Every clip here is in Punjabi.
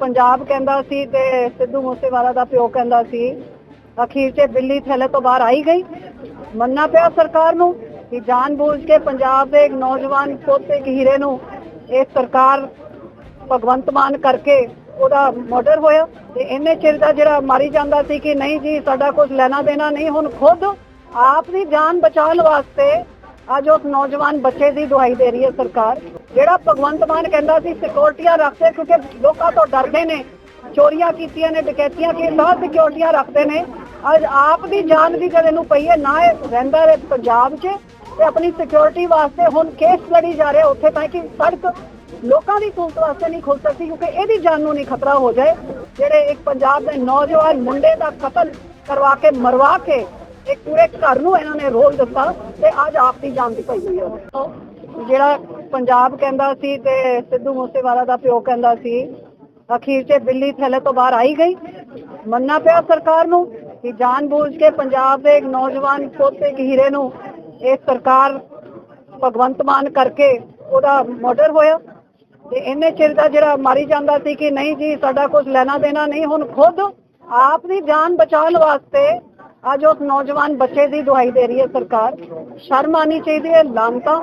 ਪੰਜਾਬ ਕਹਿੰਦਾ ਸੀ ਤੇ ਸਿੱਧੂ ਮੂਸੇਵਾਲਾ ਦਾ ਪਿਓ ਕਹਿੰਦਾ ਸੀ, ਅਖੀਰ 'ਚ ਬਿੱਲੀ ਥੱਲੇ ਤੋਂ ਬਾਹਰ ਆਈ ਗਈ। ਮੰਨਣਾ ਪਿਆ ਸਰਕਾਰ ਨੂੰ ਕਿ ਜਾਣਬੁੱਝ ਕੇ ਪੰਜਾਬ ਦੇ ਇੱਕ ਨੌਜਵਾਨ ਪੁੱਤ ਇੱਕ ਹੀਰੇ ਨੂੰ ਇਹ ਸਰਕਾਰ ਭਗਵੰਤ ਮਾਨ ਕਰਕੇ ਉਹਦਾ ਮਰਡਰ ਹੋਇਆ ਤੇ ਇੰਨੇ ਚਿਰ ਦਾ ਜਿਹੜਾ ਮਾਰੀ ਜਾਂਦਾ ਸੀ ਕਿ ਨਹੀਂ ਜੀ, ਸਾਡਾ ਕੁਝ ਲੈਣਾ ਦੇਣਾ ਨਹੀਂ, ਹੁਣ ਖੁਦ ਆਪ ਦੀ ਜਾਨ ਬਚਾਉਣ ਵਾਸਤੇ ਅੱਜ ਉਸ ਨੌਜਵਾਨ ਬੱਚੇ ਦੀ ਦੁਹਾਈ ਦੇ ਰਹੀ ਹੈ ਸਰਕਾਰ। ਜਿਹੜਾ ਭਗਵੰਤ ਮਾਨ ਕਹਿੰਦਾ ਸੀ ਸਿਕਿਉਰਟੀਆਂ ਰੱਖਦੇ ਕਿਉਂਕਿ ਲੋਕਾਂ ਤੋਂ ਡਰਦੇ ਨੇ। ਚੋਰੀਆਂ ਕੀਤੀਆਂ ਨੇ, ਡਕੈਤੀਆਂ ਕੀਤੀਆਂ ਤਾਂ ਸਿਕਿਉਰਟੀਆਂ ਰੱਖਦੇ ਨੇ। ਅੱਜ ਆਪ ਦੀ ਜਾਨ ਵੀ ਕਦੇ ਨੂੰ ਪਈ ਹੈ, ਨਾ ਰਹਿੰਦਾ ਹੈ ਪੰਜਾਬ 'ਚ ਤੇ ਆਪਣੀ ਸਿਕਿਉਰਿਟੀ ਵਾਸਤੇ ਹੁਣ ਕੇਸ ਲੜੀ ਜਾ ਰਿਹਾ, ਉੱਥੇ ਤਾਂ ਕਿ ਸੜਕ ਲੋਕਾਂ ਦੀ ਸਹੂਲਤ ਵਾਸਤੇ ਨਹੀਂ ਖੁੱਲ ਸਕਦੀ, ਕਿਉਂਕਿ ਇਹਦੀ ਜਾਨ ਨੂੰ ਨਹੀਂ ਖਤਰਾ ਹੋ ਜਾਏ। ਜਿਹੜੇ ਇੱਕ ਪੰਜਾਬ ਦੇ ਨੌਜਵਾਨ ਮੁੰਡੇ ਦਾ ਕਤਲ ਕਰਵਾ ਕੇ, ਮਰਵਾ ਕੇ ਇੱਕ ਪੂਰੇ ਘਰ ਨੂੰ ਇਹਨਾਂ ਨੇ ਰੋਲ ਦਿੱਤਾ ਤੇ ਅੱਜ ਆਪ ਦੀ ਜਾਨ ਦੀ ਪਈ ਹੋਈ ਹੈ। ਜਿਹੜਾ ਪੰਜਾਬ ਕਹਿੰਦਾ ਸੀ ਤੇ ਸਿੱਧੂ ਮੂਸੇਵਾਲਾ ਦਾ ਪਿਓ ਕਹਿੰਦਾ ਸੀ, ਅਖੀਰ 'ਚ ਦਿੱਲੀ ਥੈਲੇ ਤੋਂ ਬਾਹਰ ਆਈ ਗਈ। ਮੰਨਣਾ ਪਿਆ ਸਰਕਾਰ ਨੂੰ ਕਿ ਜਾਣਬੁੱਝ ਕੇ ਪੰਜਾਬ ਦੇ ਇੱਕ ਨੌਜਵਾਨ ਪੁੱਤ ਹੀਰੇ ਨੂੰ ਇਹ ਸਰਕਾਰ ਭਗਵੰਤ ਮਾਨ ਕਰਕੇ ਉਹਦਾ ਮਰਡਰ ਹੋਇਆ। ਤੇ ਇੰਨੇ ਚਿਰ ਦਾ ਜਿਹੜਾ ਮਾਰੀ ਜਾਂਦਾ ਸੀ ਕਿ ਨਹੀਂ ਜੀ, ਸਾਡਾ ਕੁਝ ਲੈਣਾ ਦੇਣਾ ਨਹੀਂ, ਹੁਣ ਖੁਦ ਆਪ ਦੀ ਜਾਨ ਬਚਾਉਣ ਵਾਸਤੇ ਅੱਜ ਉਸ ਨੌਜਵਾਨ ਬੱਚੇ ਦੀ ਦੁਹਾਈ ਦੇ ਰਹੀ ਹੈ ਸਰਕਾਰ। ਸ਼ਰਮ ਆਣੀ ਚਾਹੀਦੀ ਹੈ, ਲਾਂਤਾ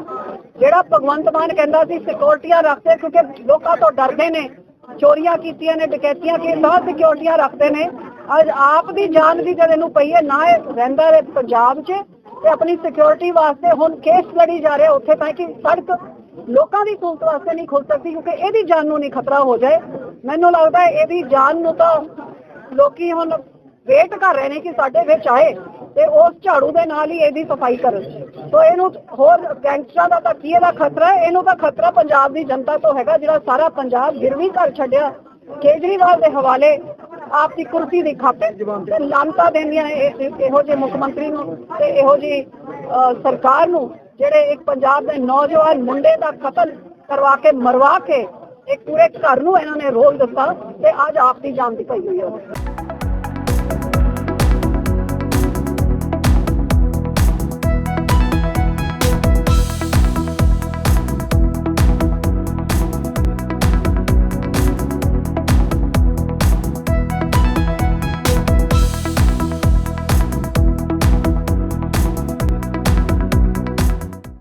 ਜਿਹੜਾ ਭਗਵੰਤ ਮਾਨ ਕਹਿੰਦਾ ਸੀ ਸਿਕਿਉਰਟੀਆਂ ਰੱਖਦੇ ਕਿਉਂਕਿ ਲੋਕਾਂ ਤੋਂ ਡਰਦੇ ਨੇ। ਚੋਰੀਆਂ ਕੀਤੀਆਂ ਨੇ, ਡਕੈਤੀਆਂ ਕੀਤੀਆਂ ਤਾਂ ਸਿਕਿਉਰਟੀਆਂ ਰੱਖਦੇ ਨੇ। ਅੱਜ ਆਪ ਦੀ ਜਾਨ ਵੀ ਕਦੇ ਇਹਨੂੰ ਪਈ ਹੈ, ਨਾ ਰਹਿੰਦਾ ਹੈ ਪੰਜਾਬ 'ਚ ਤੇ ਆਪਣੀ ਸਿਕਿਉਰਿਟੀ ਵਾਸਤੇ ਹੁਣ ਕੇਸ ਲੜੀ ਜਾ ਰਿਹਾ ਉੱਥੇ ਤਾਂ ਕਿ ਸੜਕ ਲੋਕਾਂ ਦੀ ਸਹੂਲਤ ਵਾਸਤੇ ਨਹੀਂ ਖੁੱਲ ਸਕਦੀ ਕਿਉਂਕਿ ਇਹਦੀ ਜਾਨ ਨੂੰ ਨਹੀਂ ਖਤਰਾ ਹੋ ਜਾਏ। ਮੈਨੂੰ ਲੱਗਦਾ ਇਹਦੀ ਜਾਨ ਨੂੰ ਤਾਂ ਲੋਕੀ ਹੁਣ ਵੇਟ ਕਰ ਰਹੇ ਨੇ ਕਿ ਸਾਡੇ ਵਿੱਚ ਆਏ ਤੇ ਉਸ ਝਾੜੂ ਦੇ ਨਾਲ ਹੀ ਇਹਦੀ ਸਫ਼ਾਈ ਕਰਨ। ਸੋ ਇਹਨੂੰ ਹੋਰ ਗੈਂਗਸਟਰਾਂ ਦਾ ਤਾਂ ਕੀ ਇਹਦਾ ਖਤਰਾ ਹੈ? ਇਹਨੂੰ ਤਾਂ ਖਤਰਾ ਪੰਜਾਬ ਦੀ ਜਨਤਾ ਤੋਂ ਹੈਗਾ ਜਿਹੜਾ ਸਾਰਾ ਪੰਜਾਬ ਗਿਰਵੀ ਕਰ ਛੱਡਿਆ, ਕੇਜਰੀਵਾਲ ਦੇ ਹਵਾਲੇ ਆਪ ਦੀ ਕੁਰਸੀ ਦੀ ਖਾਤੇ ਤੇ ਲਾਂਤਾ ਦੇਣੀਆਂ ਇਹੋ ਜਿਹੇ ਮੁੱਖ ਮੰਤਰੀ ਨੂੰ ਤੇ ਇਹੋ ਜਿਹੀ ਸਰਕਾਰ ਨੂੰ, ਜਿਹੜੇ ਇੱਕ ਪੰਜਾਬ ਦੇ ਨੌਜਵਾਨ ਮੁੰਡੇ ਦਾ ਕਤਲ ਕਰਵਾ ਕੇ, ਮਰਵਾ ਕੇ, ਇੱਕ ਪੂਰੇ ਘਰ ਨੂੰ ਇਹਨਾਂ ਨੇ ਰੋਲ ਦਿੱਤਾ ਤੇ ਅੱਜ ਆਪ ਦੀ ਜਾਨ ਦੀ ਪਈ ਹੋਈ ਹੈ।